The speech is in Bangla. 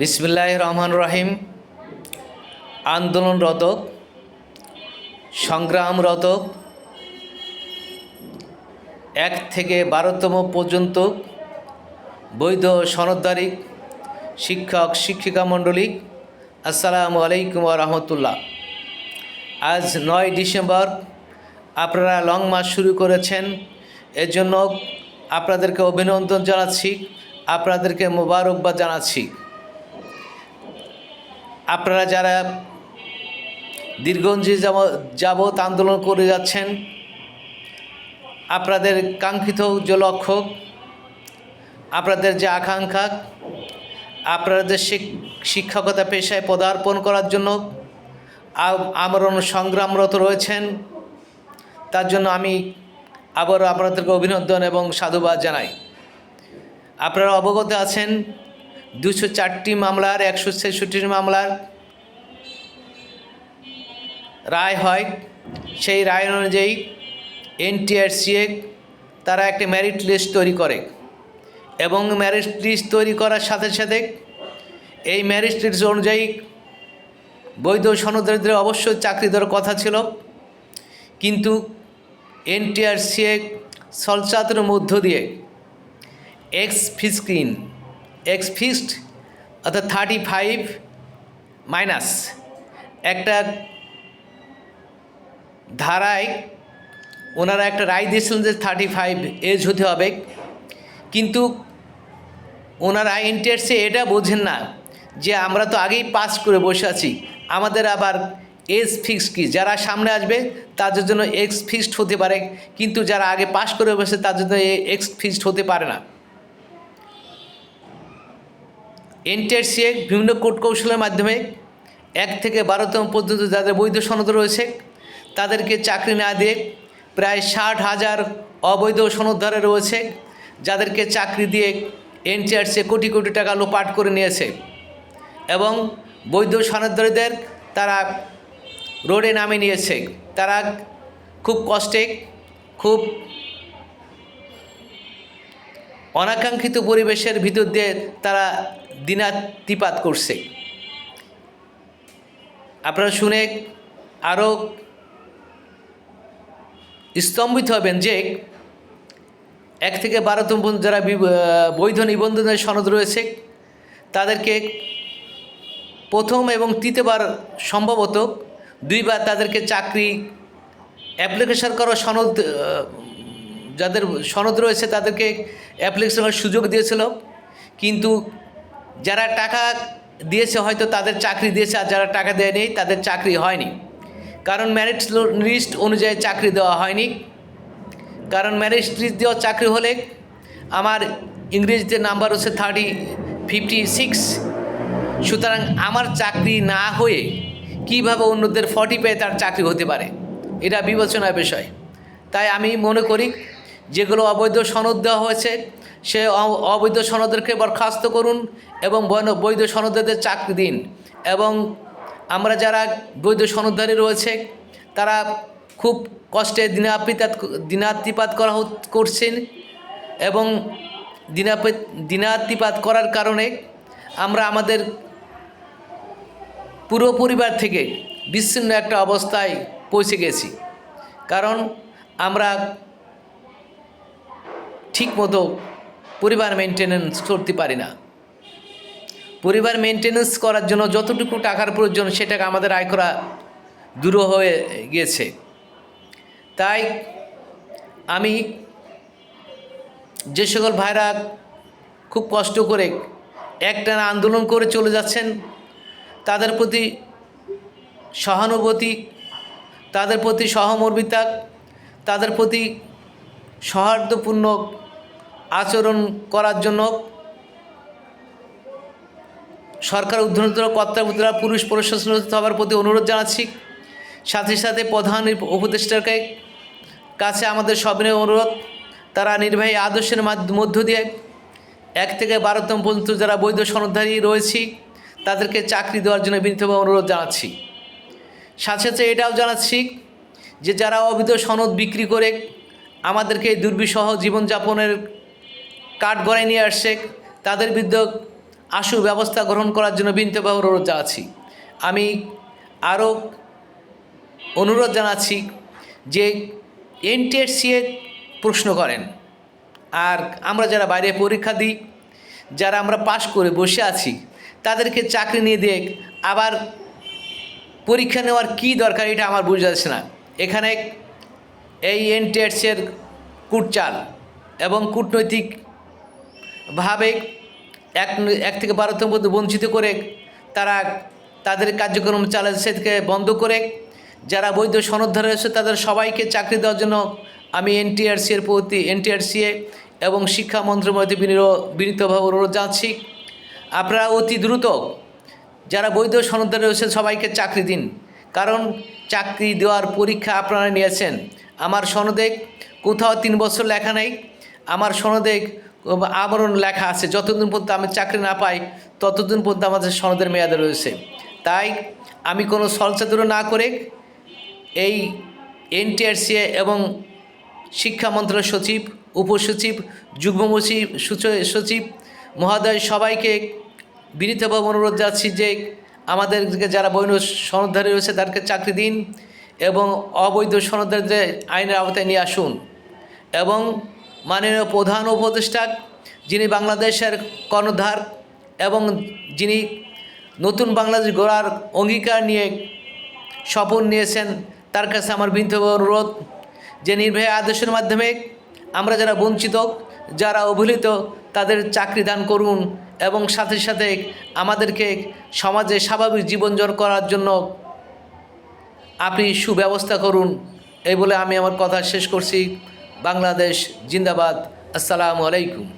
বিসমিল্লাহ রহমান রহিম আন্দোলনরত সংগ্রামরত এক থেকে বারোতম পর্যন্ত বৈধ সনদদারি, শিক্ষক, শিক্ষিকা মণ্ডলী, আসসালামু আলাইকুম রহমতুল্লাহ। আজ নয় ডিসেম্বর, আপনারা লং মার্চ শুরু করেছেন এর জন্য আপনাদেরকে অভিনন্দন জানাচ্ছি, আপনাদেরকে মোবারকবাদ জানাচ্ছি। আপনারা যারা দীর্ঘঞ্জি যাবৎ আন্দোলন করে যাচ্ছেন, আপনাদের কাঙ্ক্ষিত যে লক্ষ্য, আপনাদের যে আকাঙ্ক্ষা, আপনাদের শিক- শিক্ষকতা পেশায় পদার্পণ করার জন্য আমরণ সংগ্রামরত রয়েছেন, তার জন্য আমি আবারও আপনাদেরকে অভিনন্দন এবং সাধুবাদ জানাই। আপনারা অবগত আছেন দুশো চারটি মামলার, একশো ছেষট্টি মামলার রায় হয়। সেই রায় অনুযায়ী এনটিআরসিএ তারা একটা ম্যারিট লিস্ট তৈরি করে এবং ম্যারিট লিস্ট তৈরি করার সাথে সাথে এই ম্যারিট লিস্ট অনুযায়ী বৈধ সনদদের অবশ্যই চাকরি দেওয়ার কথা ছিল। কিন্তু এনটিআরসিএ সলচাতের মধ্য দিয়ে এক্স ফিস্ক্রিন এক্স ফিক্সড অর্থাৎ থার্টি ফাইভ মাইনাস একটা ধারায় ওনারা একটা রায় দিয়েছিলেন যে থার্টি ফাইভ এজ হতে হবে। কিন্তু ওনারা ইন্টারেস্টে এটা বোঝেন না যে আমরা তো আগেই পাস করে বসে আছি। আমাদের আবার এজ ফিক্সড কি? যারা সামনে আসবে, তাদের জন্য এক্স ফিক্সড হতে পারে। কিন্তু যারা আগে পাস করে বসে, তাদের জন্য এক্স ফিক্সড হতে পারে না। এনটিআরসিএ বিভিন্ন কোর্ট কৌশলের মাধ্যমে এক থেকে বারোতম পর্যন্ত যাদের বৈধ সনদ রয়েছে, তাদেরকে চাকরি না দিয়ে প্রায় ষাট হাজার অবৈধ সনদধারে রয়েছে, যাদেরকে চাকরি দিয়ে এনটিআরসি কোটি কোটি টাকা লোপাট করে নিয়েছে। এবং বৈধ সনদধারীদের তারা রোডে নামে নিয়েছে। তারা খুব কষ্টে, খুব অনাকাঙ্ক্ষিত পরিবেশের ভিতর দিয়ে তারা দিনাতিপাত করছে। আপনারা শুনে আরও স্তম্ভিত হবেন যে এক থেকে বারোতম যারা বৈধ নিবন্ধনের সনদ রয়েছে, তাদেরকে প্রথম এবং তৃতীয়বার সম্ভবত দুইবার তাদেরকে চাকরি অ্যাপ্লিকেশন করার সনদ যাদের সনদ রয়েছে তাদেরকে অ্যাপ্লিকেশন করার সুযোগ দিয়েছিল। কিন্তু যারা টাকা দিয়েছে হয়তো তাদের চাকরি দিয়েছে, আর যারা টাকা দেয়নি তাদের চাকরি হয়নি। কারণ ম্যারিট লিস্ট অনুযায়ী চাকরি দেওয়া হয়নি। কারণ ম্যারিট লিস্ট দেওয়া চাকরি হলে আমার ইংরেজিতে নাম্বার হচ্ছে থার্টি ফিফটি সিক্স সুতরাং আমার চাকরি না হয়ে কীভাবে অন্যদের ফর্টি পেয়ে তার চাকরি হতে পারে? এটা বিবেচনার বিষয়। তাই আমি মনে করি, যেগুলো অবৈধ সনদ দেওয়া হয়েছে সে অবৈধ সনদেরকে বরখাস্ত করুন এবং বৈধ সনদদের চাকরি দিন। এবং আমরা যারা বৈধ সনদধারী রয়েছে, তারা খুব কষ্টে দিনাপিতাত, দিনাতিপাত করা করছেন এবং দিনাপে, দিনাতিপাত করার কারণে আমরা আমাদের পুরো পরিবার থেকে বিচ্ছিন্ন একটা অবস্থায় পৌঁছে গেছি। কারণ আমরা ঠিকমতো পরিবার মেনটেনেন্স করতে পারি না। পরিবার মেনটেনেন্স করার জন্য যতটুকু টাকার প্রয়োজন সেটাকে আমাদের আয় করা দূর হয়ে গিয়েছে তাই আমি যে সকল ভাইরা খুব কষ্ট করে একটানা আন্দোলন করে চলে যাচ্ছেন, তাদের প্রতি সহানুভূতি, তাদের প্রতি সহমর্মিতা, তাদের প্রতি সৌহার্দ্যপূর্ণ আচরণ করার জন্য সরকার উদ্ধৃত কর্তারা পুরুষ প্রশাসন সবার প্রতি অনুরোধ জানাচ্ছি। সাথে সাথে প্রধান উপদেষ্টাকে কাছে আমাদের সবিনয় অনুরোধ। তারা নির্বাহী আদর্শের মাধ্য- দিয়ে এক থেকে বারোতম পর্যন্ত যারা বৈধ সনদধারী রয়েছি, তাদেরকে চাকরি দেওয়ার জন্য বিনীতভাবে অনুরোধ জানাচ্ছি। সাথে সাথে এটাও জানাচ্ছি যে যারা অবৈধ সনদ বিক্রি করে আমাদেরকে এই দুর্বিষহ জীবনযাপনের কাঠ গড়ায় নিয়ে আসছে, তাদের বিরুদ্ধে আশু ব্যবস্থা গ্রহণ করার জন্য বিনতভাবে অনুরোধ জানাচ্ছি। আমি আরও অনুরোধ জানাচ্ছি যে এনটিএসসিএ প্রশ্ন করেন, আর আমরা যারা বাইরে পরীক্ষা দিই, যারা আমরা পাশ করে বসে আছি, তাদেরকে চাকরি নিয়ে দেখ আবার পরীক্ষা নেওয়ার কী দরকার এটা আমার বুঝে যাচ্ছে না। এখানে এই এনটিএসের কুটচাল এবং কূটনৈতিকভাবে এক এক থেকে বারোতম পর্যন্ত বঞ্চিত করে তারা তাদের কার্যক্রম চালাচ্ছে থেকে বন্ধ করে যারা বৈধ সনদধারে রয়েছে, তাদের সবাইকে চাকরি দেওয়ার জন্য আমি এনটিআরসি এর প্রতি এনটিআরসিএ এবং শিক্ষা মন্ত্রণালয়তে বিনীতভাবে অনুরোধ জানাচ্ছি। আপনারা অতি দ্রুত যারা বৈধ সনদধারে রয়েছে, সবাইকে চাকরি দিন। কারণ চাকরি দেওয়ার পরীক্ষা আপনারা নিয়েছেন। আমার সনদে কোথাও তিন বছর লেখা নেই। আমার সনদে আমরণ লেখা আছে, যতদিন পর্যন্ত আমি চাকরি না পাই, ততদিন পর্যন্ত আমাদের সনদের মেয়াদে রয়েছে। তাই আমি কোনো সলচাতুর না করে এই এনটিআরসিএ এবং শিক্ষা মন্ত্রণালয়ের সচিব, উপসচিব, যুগ্ম সচিব সুচ- সচিব, মহোদয় সবাইকে বিনীতভাবে অনুরোধ যাচ্ছি যে আমাদেরকে যারা বৈধ সনদধারী রয়েছে তাদেরকে চাকরি দিন এবং অবৈধ সনদধারীদের আইনের আওতায় নিয়ে আসুন এবং মাননীয় প্রধান উপদেষ্টা যিনি বাংলাদেশের কর্ণধার এবং যিনি নতুন বাংলাদেশ গড়ার অঙ্গীকার নিয়ে শপথ নিয়েছেন, তার কাছে আমার বিনীত অনুরোধ যে নির্ভয়া আদেশের মাধ্যমে আমরা যারা বঞ্চিত, যারা অবহেলিত, তাদের চাকরি দান করুন এবং সাথে সাথে আমাদেরকে সমাজে স্বাভাবিক জীবনযাপন করার জন্য আপনি সুব্যবস্থা করুন। এই বলে আমি আমার কথা শেষ করছি। বাংলাদেশ জিন্দাবাদ। আসসালামু আলাইকুম।